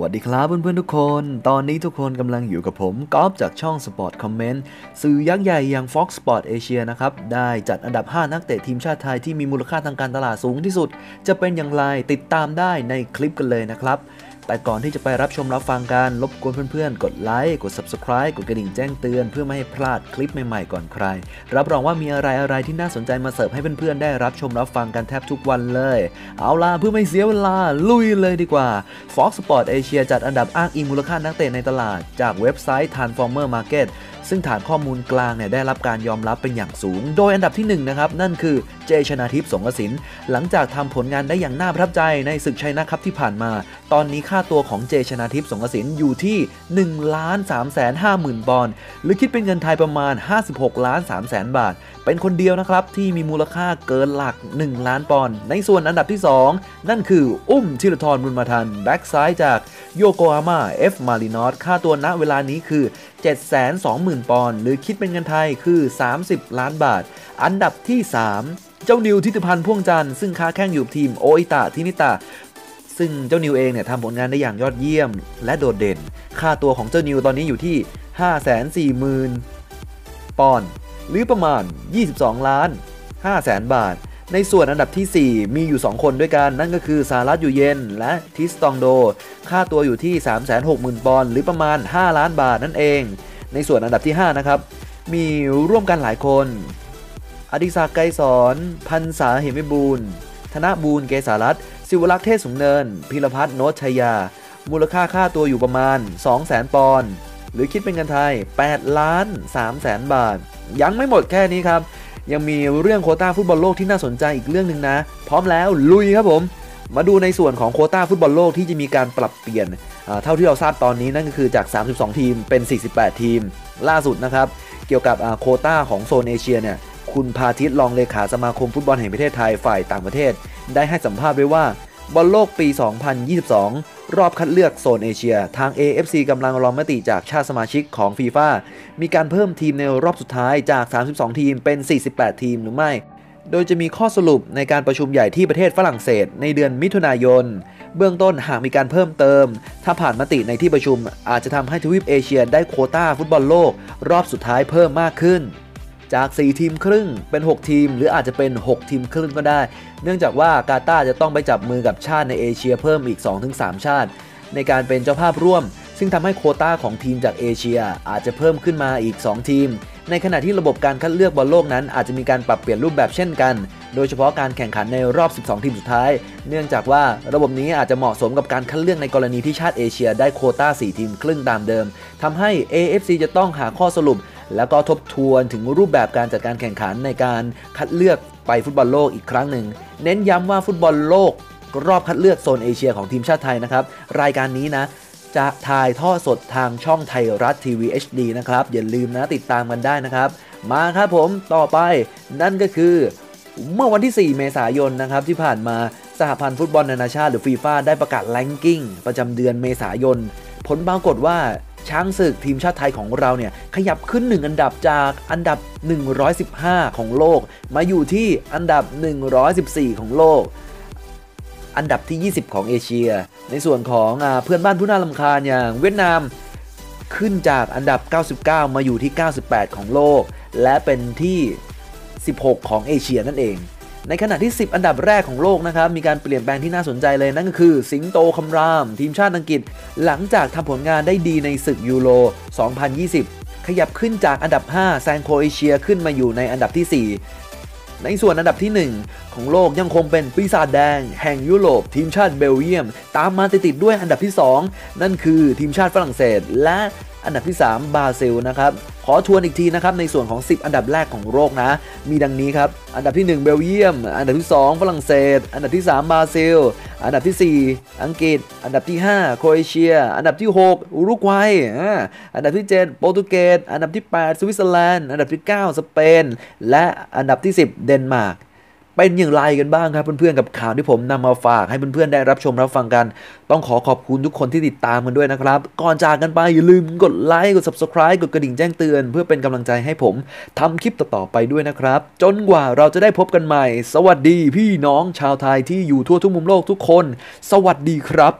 วัสดีครับเพื่อนๆทุกคน ตอนนี้ทุกคนกำลังอยู่กับผมกอล์ฟจากช่อง Sport Comment สื่อยักษ์ใหญ่อย่าง Fox Sport Asia นะครับ ได้จัดอันดับ 5 นักเตะทีมชาติไทยที่มีมูลค่าทางการตลาดสูงที่สุด จะเป็นอย่างไรติดตามได้ในคลิปกันเลยนะครับ แต่ก่อนที่จะไปรับชมรับฟังกันรบกวนเพื่อนๆ กดไลค์ กด Subscribe กดกระดิ่งแจ้งเตือนเพื่อไม่ให้พลาดคลิปใหม่ๆก่อนใคร รับรองว่ามีอะไรอะไรที่น่าสนใจมาเสิร์ฟให้เพื่อนๆ ได้รับชมรับฟังกันแทบทุกวันเลย เอาล่ะเพื่อไม่เสียเวลาลุยเลยดีกว่า Fox Sport Asia จัดอันดับอ้างอิงมูลค่านักเตะในตลาด จากเว็บไซต์ Transformer Market ซึ่งฐานข้อมูลกลางเนี่ยได้รับการยอมรับเป็นอย่างสูง โดยอันดับที่1นะครับนั่นคือเจชนาทิพย์สงกสินหลังจากทำผลงานได้อย่างน่าประทับใจในศึกชัยนะครับที่ผ่านมา ตอนนี้ค่าตัวของเจชนาทิพย์สงกสินอยู่ที่1ล้าน3แสน5หมื่นบอลหรือคิดเป็นเงินไทยประมาณ 56ล้าน3แสนบาท เป็นคนเดียวนะครับที่มีมูลค่าเกินหลัก 1 ล้านปอนด์ในส่วนอันดับที่ 2 นั่นคืออุ้มธิรทรบุญมาทันแบ็กซ้ายจากโยโกฮาม่าเอฟมารินอสค่าตัวณเวลานี้คือ0,000 ปอนด์หรือคิดเป็นเงินไทยคือ 30 ล้านบาท อันดับที่ 3 เจ้านิวทิติพันธ์พ่วงจันทร์ซึ่งค้าแข่งอยู่ทีมโออิตะทินิตะซึ่งเจ้านิวเองเนี่ยทำผลงานได้อย่างยอดเยี่ยม และโดดเด่น ค่าตัวของเจ้านิวตอนนี้อยู่ที่ 540,000 ปอนด์หรือประมาณ 22 ล้าน5แสนบาท ในส่วนอันดับที่ 4 มีอยู่ 2 คนด้วยกัน นั่นก็คือซารัตยูเยนและทิสตองโด ค่าตัวอยู่ที่ 360,000 ปอนด์หรือประมาณ 5 ล้านบาทนั่นเอง ในส่วนอันดับที่ 5 นะครับ มีร่วมกันหลายคน อดิศักดิ์ไกรสอนพันษาเหมิบูรณ์ธนบูรณ์เกษารัตน์สิวรักษ์เทศสูงเนิน พิรพัฒน์โนชชัยยา มูลค่าค่าตัวอยู่ประมาณ 200,000 ปอนด์หรือคิดเป็นเงินไทย 8 ล้าน3แสนบาท ยังไม่หมดแค่นี้ครับ ยังมีเรื่องโคต้าฟุตบอลโลกที่น่าสนใจอีกเรื่องหนึ่งนะ พร้อมแล้วลุยครับผม มาดูในส่วนของโคต้าฟุตบอลโลกที่จะมีการปรับเปลี่ยน เท่าที่เราทราบตอนนี้นั่นก็คือจาก 32 ทีมเป็น 48 ทีม ล่าสุดนะครับ เกี่ยวกับโคต้าของโซนเอเชียเนี่ยคุณพาทิตรองเลขาสมาคมฟุตบอลแห่งประเทศไทยฝ่ายต่างประเทศ ได้ให้สัมภาษณ์ไว้ว่าบอลโลกปี 2022 รอบคัดเลือกโซนเอเชีย ทาง AFC กำลังรอมติจากชาติสมาชิกของฟีฟ่ามีการเพิ่มทีมในรอบสุดท้ายจาก 32 ทีมเป็น 48 ทีมหรือไม่ โดยจะมีข้อสรุปในการประชุมใหญ่ที่ประเทศฝรั่งเศส ในเดือนมิถุนายน เบื้องต้นหากมีการเพิ่มเติม ถ้าผ่านมติในที่ประชุม อาจจะทำให้ทวีปเอเชียได้โคต้าฟุตบอลโลก รอบสุดท้ายเพิ่มมากขึ้น จาก 4 ทีมครึ่งเป็น 6 ทีม หรืออาจจะเป็น 6 ทีมครึ่งก็ได้ เนื่องจากว่ากาตาร์จะต้องไปจับมือกับชาติในเอเชียเพิ่มอีก 2-3 ชาติ ในการเป็นเจ้าภาพร่วม ซึ่งทำให้โคต้าของทีมจากเอเชียอาจจะเพิ่มขึ้นมาอีก 2 ทีม ในขณะที่ระบบการคัดเลือกบอลโลกนั้นอาจจะมีการปรับเปลี่ยนรูปแบบเช่นกัน โดยเฉพาะการแข่งขันในรอบ 12 ทีมสุดท้าย เนื่องจากว่าระบบนี้อาจจะเหมาะสมกับการคัดเลือกในกรณีที่ชาติเอเชียได้โคต้า 4 ทีมครึ่งตามเดิมทำให้ AFC จะต้องหาข้อสรุป แล้วก็ทบทวนถึงรูปแบบการจัดการแข่งขันในการคัดเลือกไปฟุตบอลโลกอีกครั้งหนึ่ง เน้นย้ำว่าฟุตบอลโลกรอบคัดเลือกโซนเอเชียของทีมชาติไทยนะครับ รายการนี้นะ จะถ่ายทอดสดทางช่องไทยรัฐทีวี HD นะครับ อย่าลืมนะติดตามกันได้นะครับ มาครับผมต่อไปนั่นก็คือ เมื่อวันที่ 4 เมษายนนะครับที่ผ่านมาสหพันธ์ฟุตบอลนานาชาติหรือฟีฟ่าได้ประกาศแรงกิ้งประจำเดือนเมษายน ผลปรากฏว่าช้างศึกทีมชาติไทยของเราเนี่ย ขยับขึ้น 1 อันดับจากอันดับ 115 ของโลก มาอยู่ที่อันดับ 114 ของโลก อันดับที่ 20 ของเอเชีย ในส่วนของอเพื่อนบ้านผู้น่าลำคาญอย่างเวียดนามขึ้นจากอันดับ 99 มาอยู่ที่ 98 ของโลก และเป็นที่ 16 ของเอเชียนั่นเอง ในขณะที่ 10 อันดับแรกของโลกนะครับ มีการเปลี่ยนแปลงที่น่าสนใจเลยนั่นก็คือ สิงโตคำราม ทีมชาติอังกฤษ หลังจากทำผลงานได้ดีในศึกยูโร 2020 ขยับขึ้นจากอันดับ 5 แซงโคเอเชียขึ้นมาอยู่ในอันดับที่ 4 ในส่วนอันดับที่ 1 ของโลกยังคงเป็นปีศาจแดง แห่งยุโรปทีมชาติเบลเยียม ตามมาติดๆด้วยอันดับที่ 2 นั่นคือทีมชาติฝรั่งเศสและ อันดับที่ 3 บราซิลนะครับขอทวนอีกทีนะครับในส่วนของ 10 อันดับแรกของโลกนะ มีดังนี้ครับ อันดับที่ 1 เบลเยียม อันดับที่ 2 ฝรั่งเศส อันดับที่ 3 บราซิล อันดับที่ 4 อังกฤษ อันดับที่ 5 โครเอเชีย อันดับที่ 6 อุรุกวัย อันดับที่ 7 โปรตุเกส อันดับที่ 8 สวิตเซอร์แลนด์ อันดับที่ 9 สเปน และอันดับที่ 10 เดนมาร์ก เป็นอย่างไรกันบ้างครับเพื่อนๆกับข่าวที่ผมนำมาฝากให้เพื่อนๆได้รับชมรับฟังกัน ต้องขอขอบคุณทุกคนที่ติดตามกันด้วยนะครับ ก่อนจากกันไปอย่าลืมกดไลค์กด subscribe กดกระดิ่งแจ้งเตือน เพื่อเป็นกำลังใจให้ผมทำคลิปต่อๆไปด้วยนะครับ จนกว่าเราจะได้พบกันใหม่ สวัสดีพี่น้องชาวไทยที่อยู่ทั่วทุกมุมโลกทุกคน สวัสดีครับ